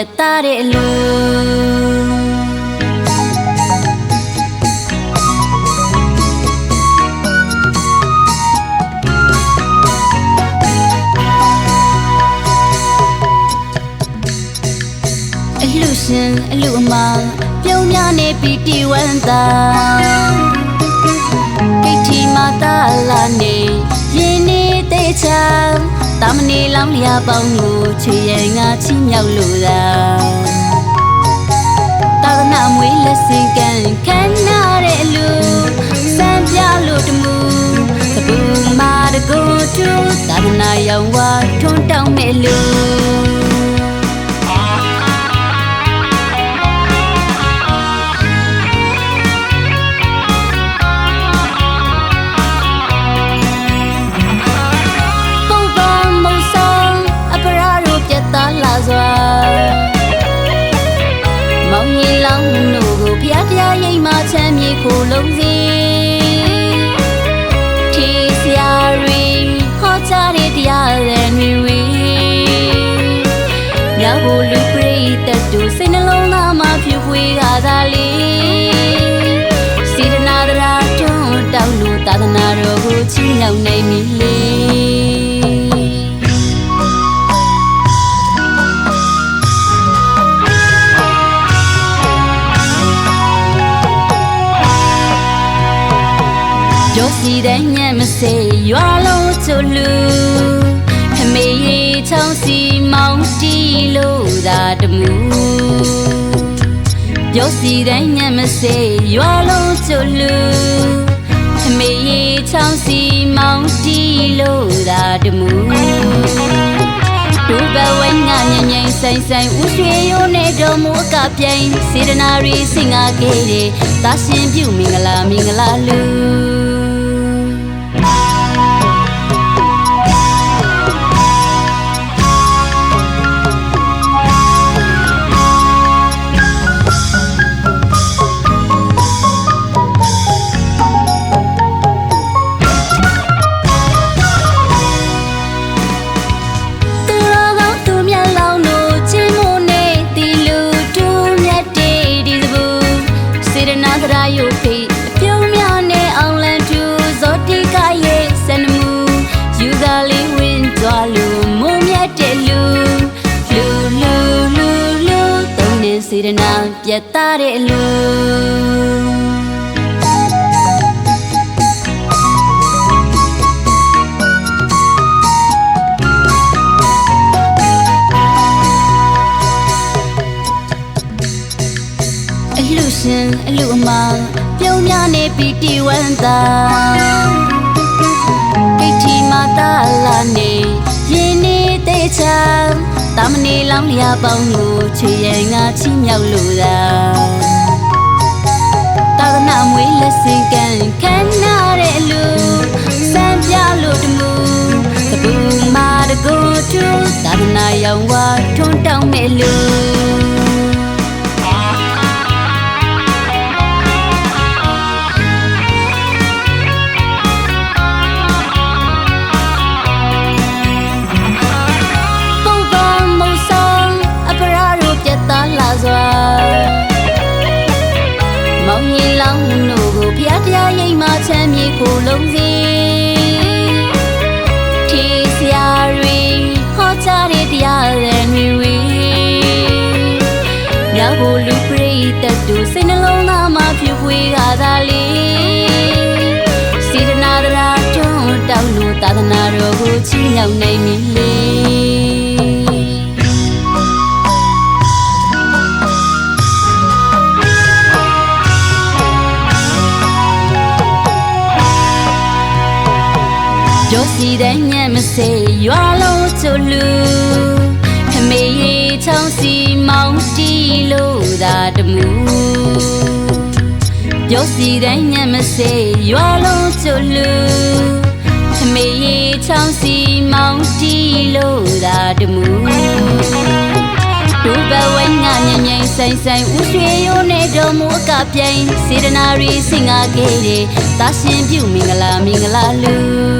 က်သားတဲ့လူအလူရှင်အလူအမပြုံးများနေပြီးတီဝမ်းသာကိတ်တီမာတာလာနေရင်နေတဲ့ချာ တာမနေလောင်းလျာပေါင်းကိုချွေရင်ငါချီးမြှောက်လို့သာသာသနာမွေးလက်စင်ကန်ခမ်းနားတဲ့အလူစံပြလို့တမှုသပူမာတကိုတူသာသနာရောင်ဝါထွန်းတောင်းမဲ့လူ က်ဖို့လူပရိသတ်တို့စိတ်နှလုံးသားမှာဖြူဖွေးကားသာလေးစေတနာတရားတွန်းတောင်းလို့သာသနာတော်ကိုချီးမြှောက်နိုင်မည်လေကျော်စီတဲ့ညံ့မစေရွာလုံးချွလူခ မေရီချောင်းစီမောင်းတီလို့သာတမှုကျော်စီတဲ့ညံ့မစေရွာလုံးချွလူခမေရီချောင်းစီမောင်းတီလို့သာတမှုဒုဘဝငါညင်ငိမ့်ဆိုင်ဆိုင်ဦးရွှေရိုးနဲ့တော်မူအကပြိုင်စေတနာရီစင်ငါခဲ့တဲ့သာရှင်ပြုမင်္ဂလာမင်္ဂလာလူ တ်သားတဲ့လူအလူရှင်အလူအမပြုံးများနေပြီးတီဝမ်းသာကိတ်တီမာတာလာနေရင်နေတဲ့ချာတာမနေလောင်းလျာပေါင်းကိုချွေရင်ငါ ချီးမြှောက်လို့သာသာသနာမွေးလက်စင်ကန်ခမ်းနားတဲ့အလူစံပြလို့တမှုသပူမာတကိုတူသာသနာရောင်ဝါထွန်းတောင်းမဲ့လူ ရားရိမ်မှချမ်းမြေကိုလုံးစီထီဆရာရီဟောကြားတဲ့တရားရဲ့မြင်ဝေမြောက်ဖို့လူပရိသတ်တို့စိတ်နှလုံးသားမှာဖြူဖွေးကားသာလေးစေတနာတရားတွန်းတောင်းလို့သာသနာတော်ကိုချီးမြှောက်နိုင်မည် ကျော်စီတဲ့ညံ့မစေရွာလုံးချွလူခမေရီချောင်းစီမောင်းတီလို့သာတမှုကျော်စီတဲ့ညံ့မစေရွာလုံးချွလူခမေရီချောင်းစီမောင်းတီလို့သာတမှုဒုဘဝငါညင်ငိမ့်ဆိုင်ဆိုင်ဦးရွှေရိုးနဲ့တော်မူအကပြိုင်စေတနာရီစင်ငါခဲ့တဲ့သာရှင်ပြုမင်္ဂလာမင်္ဂလာလူ